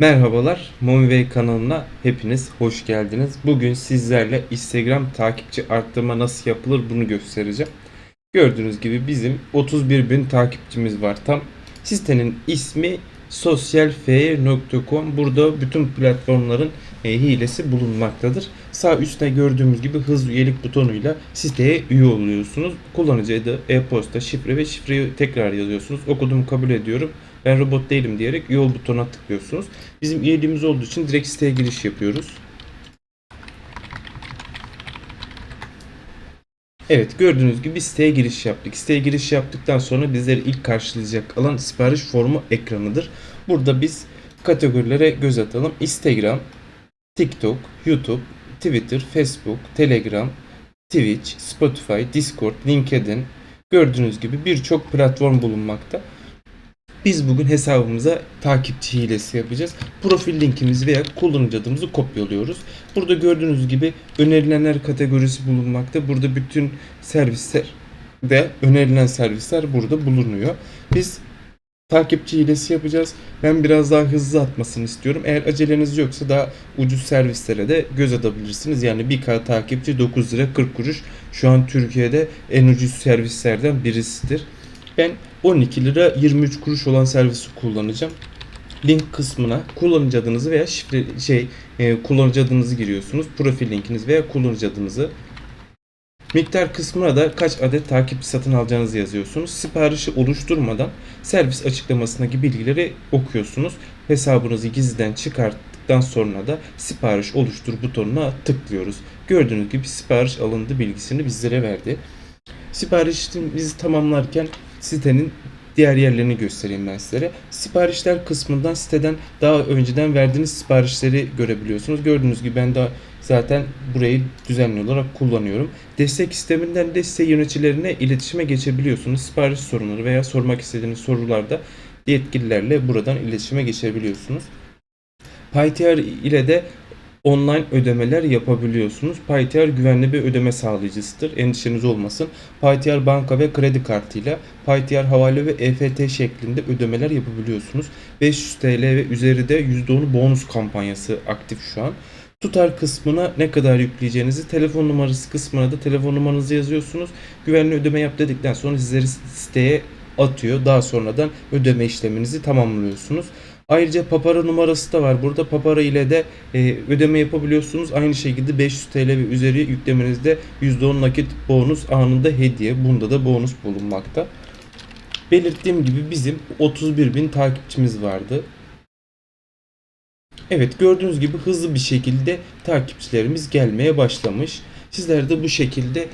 Merhabalar, Momi kanalına hepiniz hoş geldiniz. Bugün sizlerle Instagram takipçi arttırma nasıl yapılır bunu göstereceğim. Gördüğünüz gibi bizim 31 bin takipçimiz var tam. Sitenin ismi sosyalfair.com. Burada bütün platformların hilesi bulunmaktadır. Sağ üstte gördüğümüz gibi hızlı üyelik butonuyla siteye üye oluyorsunuz. Kullanıcı adı, e-posta, şifre ve şifreyi tekrar yazıyorsunuz. Okudum kabul ediyorum. Ben robot değilim diyerek üye ol butonuna tıklıyorsunuz. Bizim üyeliğimiz olduğu için direkt siteye giriş yapıyoruz. Evet gördüğünüz gibi siteye giriş yaptık. Siteye giriş yaptıktan sonra bizleri ilk karşılayacak alan sipariş formu ekranıdır. Burada biz kategorilere göz atalım. Instagram, TikTok, YouTube, Twitter, Facebook, Telegram, Twitch, Spotify, Discord, LinkedIn gördüğünüz gibi birçok platform bulunmakta. Biz bugün hesabımıza takipçi hilesi yapacağız. Profil linkimizi veya kullanıcı adımızı kopyalıyoruz. Burada gördüğünüz gibi önerilenler kategorisi bulunmakta. Burada bütün servisler de önerilen servisler burada bulunuyor. Biz takipçi hilesi yapacağız. Ben biraz daha hızlı atmasını istiyorum. Eğer aceleniz yoksa daha ucuz servislere de göz atabilirsiniz. Yani 1K takipçi 9 lira 40 kuruş. Şu an Türkiye'de en ucuz servislerden birisidir. Ben 12 lira 23 kuruş olan servisi kullanacağım. Link kısmına kullanıcı adınızı veya şifre şey e, kullanıcı adınızı giriyorsunuz. Profil linkiniz veya kullanıcı adınızı. Miktar kısmına da kaç adet takipçi satın alacağınızı yazıyorsunuz. Siparişi oluşturmadan servis açıklamasındaki bilgileri okuyorsunuz. Hesabınızı gizliden çıkarttıktan sonra da sipariş oluştur butonuna tıklıyoruz. Gördüğünüz gibi sipariş alındı bilgisini bizlere verdi. Siparişimizi tamamlarken sitenin diğer yerlerini göstereyim ben sizlere. Siparişler kısmından siteden daha önceden verdiğiniz siparişleri görebiliyorsunuz. Gördüğünüz gibi ben daha zaten burayı düzenli olarak kullanıyorum. Destek sisteminden de site yöneticilerine iletişime geçebiliyorsunuz. Sipariş sorunları veya sormak istediğiniz sorularda yetkililerle buradan iletişime geçebiliyorsunuz. PyTR ile de online ödemeler yapabiliyorsunuz. PyTR güvenli bir ödeme sağlayıcısıdır. Endişeniz olmasın. PyTR banka ve kredi kartıyla PyTR havale ve EFT şeklinde ödemeler yapabiliyorsunuz. 500 TL ve üzeri de %10 bonus kampanyası aktif şu an. Tutar kısmına ne kadar yükleyeceğinizi, telefon numarası kısmına da telefon numaranızı yazıyorsunuz. Güvenli ödeme yap dedikten sonra sizleri siteye atıyor. Daha sonradan ödeme işleminizi tamamlıyorsunuz. Ayrıca Papara numarası da var. Burada Papara ile de e, ödeme yapabiliyorsunuz. Aynı şekilde 500 TL ve üzeri yüklemenizde %10 nakit bonus anında hediye. Bunda da bonus bulunmakta. Belirttiğim gibi bizim 31 bin takipçimiz vardı. Evet gördüğünüz gibi hızlı bir şekilde takipçilerimiz gelmeye başlamış. Sizler de bu şekilde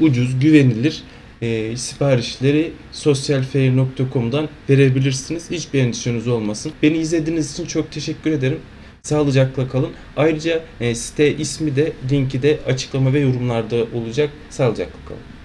ucuz, güvenilir e, siparişleri sosyalfair.com'dan verebilirsiniz. Hiçbir endişeniz olmasın. Beni izlediğiniz için çok teşekkür ederim. Sağlıcakla kalın. Ayrıca e, site ismi de linki de açıklama ve yorumlarda olacak. Sağlıcakla kalın.